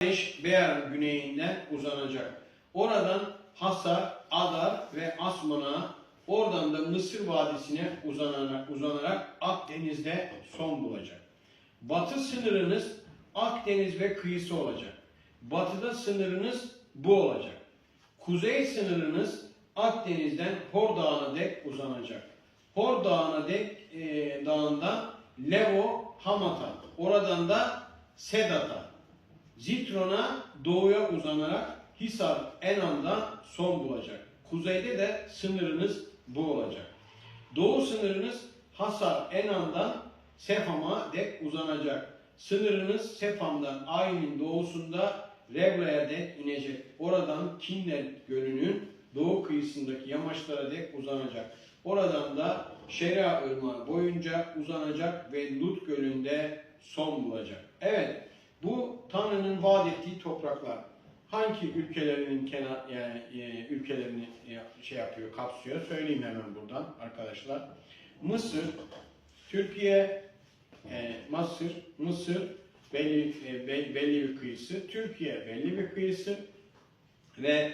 Kadeş Beyer güneyinden uzanacak. Oradan Hasar, Adar ve Asman'a, oradan da Mısır Vadisi'ne uzanarak, uzanarak Akdeniz'de son bulacak. Batı sınırınız Akdeniz ve kıyısı olacak. Batıda sınırınız bu olacak. Kuzey sınırınız Akdeniz'den Hor Dağı'na dek uzanacak. Hor Dağı'na dek e, dağında Levo Hamata, oradan da Sedat'a, Zitron'a doğuya uzanarak Hisar Enan'da son bulacak. Kuzeyde de sınırınız bu olacak. Doğu sınırınız Hasar Enan'dan Sefam'a dek uzanacak. Sınırınız Sefam'dan Ayn'in doğusunda Rebla'ya dek inecek. Oradan Kinner Gölü'nün doğu kıyısındaki yamaçlara dek uzanacak. Oradan da Şeria Irmağı boyunca uzanacak ve Lut Gölü'nde son bulacak. Evet, bu Tanrı'nın vaat ettiği topraklar. Hangi ülkelerinin kenar yani e, ülkelerini e, şey yapıyor, kapsıyor? Söyleyeyim hemen buradan arkadaşlar. Mısır, Türkiye, e, Mısır, Mısır belli e, be- belli bir kıyısı, Türkiye belli bir kıyısı ve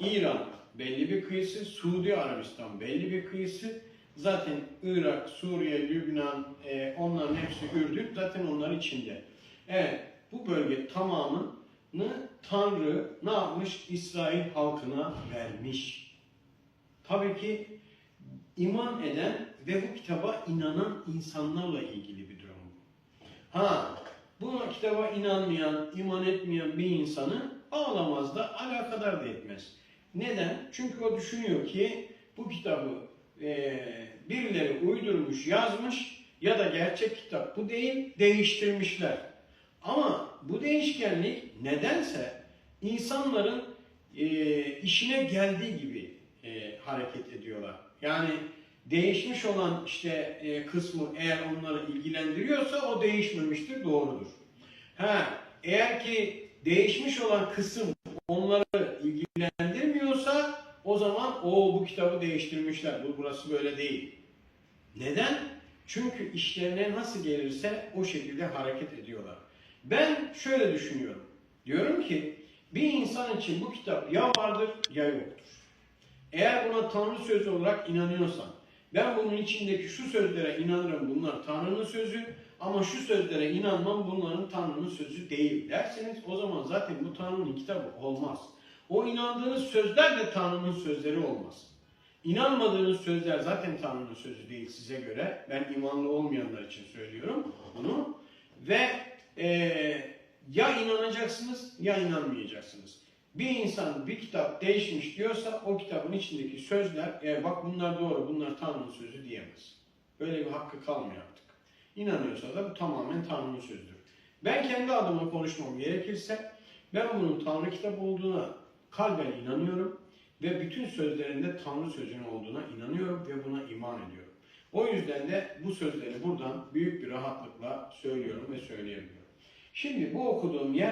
İran belli bir kıyısı, Suudi Arabistan belli bir kıyısı. Zaten Irak, Suriye, Lübnan, e, onların hepsi Ürdün zaten onların içinde. Evet, bu bölge tamamını Tanrı ne yapmış? İsrail halkına vermiş. Tabii ki iman eden ve bu kitaba inanan insanlarla ilgili bir durum bu. Ha, bu kitaba inanmayan, iman etmeyen bir insanı ağlamaz da alakadar da etmez. Neden? Çünkü o düşünüyor ki bu kitabı eee, birileri uydurmuş, yazmış ya da gerçek kitap bu değil, değiştirmişler. Ama bu değişkenlik nedense insanların eee, işine geldiği gibi eee, hareket ediyorlar. Yani değişmiş olan işte eee, kısmı eğer onları ilgilendiriyorsa o değişmemiştir, doğrudur. Ha, eğer ki değişmiş olan kısım onları ilgilendirmiyorsa o zaman o bu kitabı değiştirmişler. Bu burası böyle değil. Neden? Çünkü işlerine nasıl gelirse o şekilde hareket ediyorlar. Ben şöyle düşünüyorum. Diyorum ki bir insan için bu kitap ya vardır ya yoktur. Eğer buna Tanrı sözü olarak inanıyorsan, ben bunun içindeki şu sözlere inanırım bunlar Tanrı'nın sözü ama şu sözlere inanmam bunların Tanrı'nın sözü değil derseniz o zaman zaten bu Tanrı'nın kitabı olmaz. O inandığınız sözler de Tanrı'nın sözleri olmaz. İnanmadığınız sözler zaten Tanrı'nın sözü değil size göre. Ben imanlı olmayanlar için söylüyorum bunu. Ve eee, ya inanacaksınız ya inanmayacaksınız. Bir insan bir kitap değişmiş diyorsa o kitabın içindeki sözler e, bak bunlar doğru bunlar Tanrı'nın sözü diyemez. Böyle bir hakkı kalmıyor artık. İnanıyorsa da bu tamamen Tanrı'nın sözüdür. Ben kendi adıma konuşmam gerekirse ben bunun Tanrı kitabı olduğuna kalben inanıyorum ve bütün sözlerinde Tanrı sözünün olduğuna inanıyorum ve buna iman ediyorum. O yüzden de bu sözleri buradan büyük bir rahatlıkla söylüyorum ve söyleyebiliyorum. Şimdi bu okuduğum yer